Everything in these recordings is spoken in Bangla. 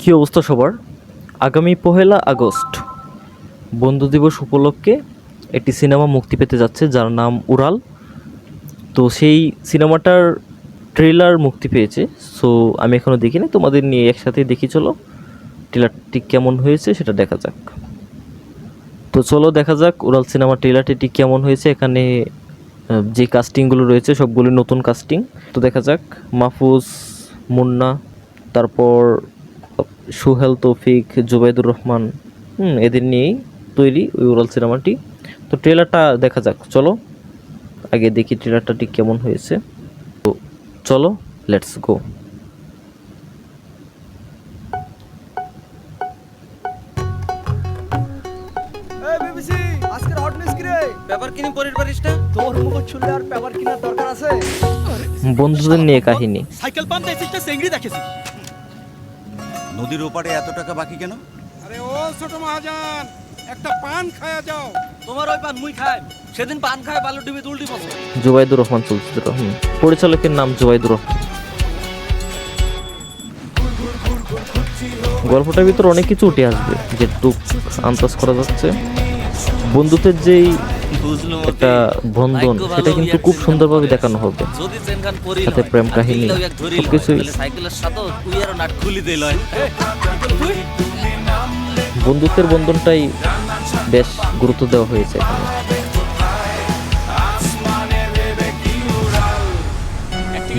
কী অবস্থা সবার? আগামী পহেলা আগস্ট, বন্ধু দিবস উপলক্ষে একটি সিনেমা মুক্তি পেতে যাচ্ছে, যার নাম উড়াল। তো সেই সিনেমাটার ট্রেলার মুক্তি পেয়েছে। সো আমি এখনও দেখিনি, তোমাদের নিয়ে একসাথে দেখি, চলো। ট্রেলারটি কেমন হয়েছে সেটা দেখা যাক। তো চলো দেখা যাক উড়াল সিনেমা ট্রেলারটি কেমন হয়েছে। এখানে যে কাস্টিংগুলো রয়েছে সবগুলো নতুন কাস্টিং তো দেখা যাক, মাহফুজ, মুন্না, তারপর সুহেল তৌফিক জুবাইদুর রহমান হুম এদের নিয়েই তৈরি ওই ওরাল সিনেমাটি তো ট্রেলারটা দেখা যাক চলো। আগে দেখি ট্রেলারটা ঠিক কেমন হয়েছে। তো চলো লেটস গো বন্ধুদের নিয়ে কাহিনী। সাইকেল পাম্প দেখেছিস নদীর ওপারে এত টাকা বাকি কেন? আরে ও ছোট মহাজন একটা পান খায়া যাও। তোমার ওই পান মুই খাই। সেদিন পান খায় বালু ডিবি উল্টি বছর জুবাইদুর রহমান চলচ্চিত্র হুম। পরিচালকের নাম জুবাইদুর রহমান। গল্পটার ভিতর অনেক কিছু উঠে আসবে। যে যেটুক আন্দাজ করা যাচ্ছে। বন্ধুত্বের যেই একটা বন্ধন সেটা কিন্তু খুব সুন্দরভাবে দেখানো হবে। সাথে প্রেম কাহিনী, সবকিছুই। সাইকেলের সাথে তুই আর নাট খুলি দিল বন্ধুত্বের বন্ধনটাই বেশ গুরুত্ব দেওয়া হয়েছে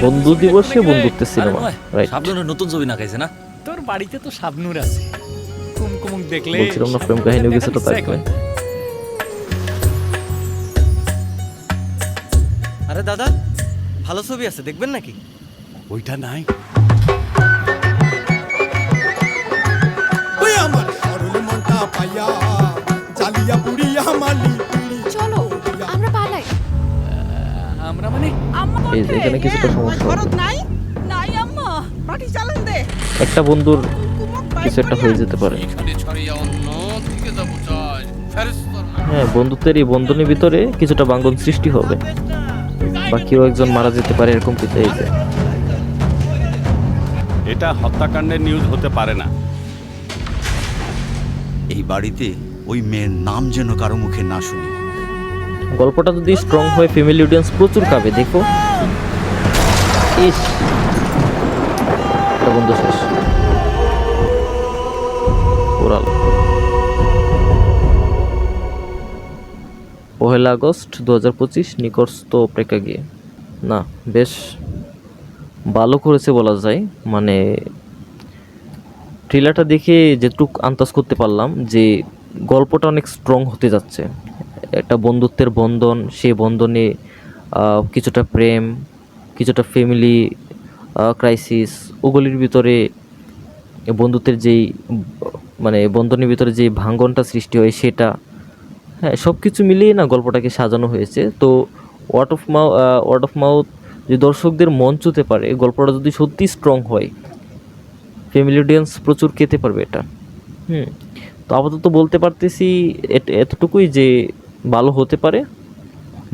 বন্ধু দিবসে বন্ধুত্বের সিনেমা রাইট সাবধানে নতুন ছবি না খাইছে না? তোর বাড়িতে তো শাবনুর আছে। কুমকুমুক দেখলে বলছিলাম না প্রেম কাহিনীও কিছুটা থাকবে আরে দাদা ভালো ছবি আছে দেখবেন নাকি? ওইটা নাই। আমার সরল মনটা পাইয়া জালিয়া পুড়িয়া মালি চলো আমরা পালাই। আমরা মানে এই যে এখানে কিছুটা সমস্যা হবে। নাই? নাই আম্মা পাটি চালান দে। একটা বন্ধুর কিছু একটা হয়ে যেতে পারে। হ্যাঁ বন্ধুত্বের এই বন্ধনের ভিতরে কিছুটা বাঙ্গন সৃষ্টি হবে। বা কেউ একজন মারা যেতে পারে এরকম কিছু এই যে। এটা হত্যাকাণ্ডের নিউজ হতে পারে না। এই বাড়িতে ওই মেয়ের নাম যেন কারও মুখে না শুনি। গল্পটা যদি স্ট্রং হয় ফ্যামিলি অডিয়েন্স প্রচুর খাবে দেখো। ইস। বন্ধু শেষ। ওরাল। পহেলা আগস্ট দু হাজার পঁচিশ নিকটস্থ প্রেক্ষাগৃহে না, বেশ ভালো করেছে বলা যায়। মানে ট্রেলারটা দেখে যেটুক আন্দাজ করতে পারলাম যে, গল্পটা অনেক স্ট্রং হতে যাচ্ছে। একটা বন্ধুত্বের বন্ধন সেই বন্ধনে কিছুটা প্রেম, কিছুটা ফ্যামিলি ক্রাইসিস ওগুলির ভিতরে বন্ধুত্বের যেই মানে বন্ধনের ভিতরে যে ভাঙ্গনটা সৃষ্টি হয় সেটা হ্যাঁ সব কিছু মিলিয়ে না গল্পটাকে সাজানো হয়েছে। তো word of mouth word of mouth যে দর্শকদের মন ছুঁতে পারে গল্পটা যদি সত্যি স্ট্রং হয় ফ্যামিলি অডিয়েন্স প্রচুর খেতে পারবে এটা। হুম, তো আপাতত বলতে পারতেছি এতটুকুই যে ভালো হতে পারে,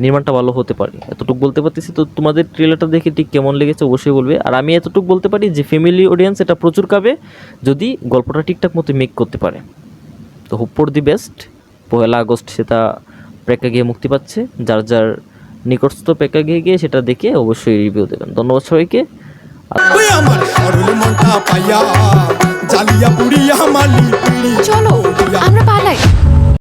নির্মাণটা ভালো হতে পারে। এতটুকু বলতে পারতেছি তো তোমাদের ট্রেলারটা দেখে ঠিক কেমন লেগেছে অবশ্যই বলবে। আর আমি এতটুকু বলতে পারি যে ফ্যামিলি অডিয়েন্স এটা প্রচুর খাবে যদি গল্পটা ঠিকঠাক মতো মেক করতে পারে। তো হোপ ফর দি বেস্ট পয়লা আগস্ট সেটা প্রেক্ষা প্রেক্ষাগৃহে মুক্তি পাচ্ছে। যার যার নিকটস্থ প্রেক্ষা গিয়ে গিয়ে সেটা দেখে অবশ্যই রিভিউ দেবেন। ধন্যবাদ সবাইকে। চলো আমরা সরল